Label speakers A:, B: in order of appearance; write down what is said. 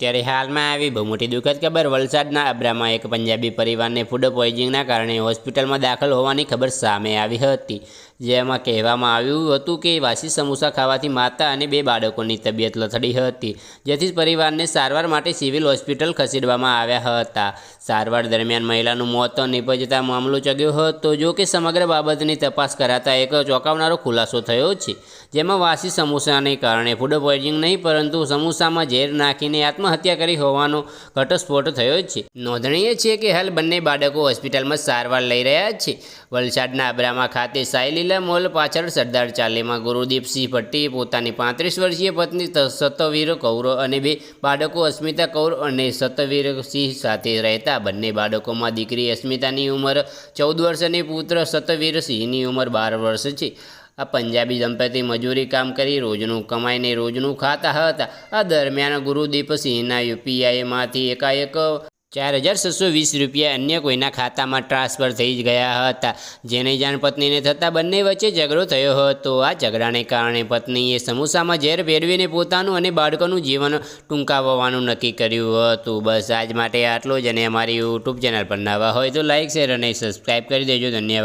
A: ત્યારે હાલમાં આવી બહુ મોટી દુઃખદ ખબર, વલસાડના અબ્રામાં એક પંજાબી પરિવારને ફૂડ પોઈઝિંગના કારણે હોસ્પિટલમાં દાખલ હોવાની ખબર સામે આવી હતી. જેમાં કહેવામાં આવ્યું હતું કે વાસી સમોસા ખાવાથી માતા અને બે બાળકોની તબિયત લથડી હતી, જેથી પરિવારને સારવાર માટે સિવિલ હોસ્પિટલ ખસેડવામાં આવ્યા હતા. સારવાર દરમિયાન મહિલાનું મોત નિપજતા મામલો ચગ્યો હતો. જો કે સમગ્ર બાબતની તપાસ કરાતા એક ચોંકાવનારો ખુલાસો થયો છે, જેમાં વાસી સમોસાને કારણે ફૂડ પોઈઝનિંગ નહીં, પરંતુ સમોસામાં ઝેર નાખીને આત્મહત્યા કરી હોવાનો ઘટસ્ફોટ થયો છે. નોંધનીય છે કે હાલ બંને બાળકો હોસ્પિટલમાં સારવાર લઈ રહ્યા છે. વલસાડના અબ્રામા ખાતે સાયલીલા મોલ પાછળ સરદાર ચાલીમાં ગુરુદીપસિંહ ભટ્ટી પોતાની પાંત્રીસ વર્ષીય પત્ની સતવીર કૌર અને બે બાળકો અસ્મિતા કૌર અને સતવીરસિંહ સાથે રહેતા બંને બાળકોમાં દીકરી અસ્મિતાની ઉંમર ચૌદ વર્ષ અને પુત્ર સતવીરસિંહની ઉંમર બાર વર્ષ છે. આ પંજાબી દંપતી મજૂરી કામ કરી રોજનું કમાઈને રોજનું ખાતા હતા. આ દરમિયાન ગુરુદીપસિંહના યુપીઆઈમાંથી એકાએક ચાર હજાર છસો વીસ રૂપિયા અન્ય કોઈના ખાતામાં ટ્રાન્સફર થઈ ગયા હતા. જેની જાણ પત્નીને થતાં બંને વચ્ચે ઝઘડો થયો હતો. આ ઝઘડાને કારણે પત્નીએ સમોસામાં ઝેર ભેળવીને પોતાનું અને બાળકોનું જીવન ટૂંકાવવાનું નક્કી કર્યું હતું. બસ આજ માટે આટલું જ અને અમારી યુટ્યુબ ચેનલ પર નવા હોય તો લાઇક શેર અને સબસ્ક્રાઈબ કરી દેજો. ધન્યવાદ.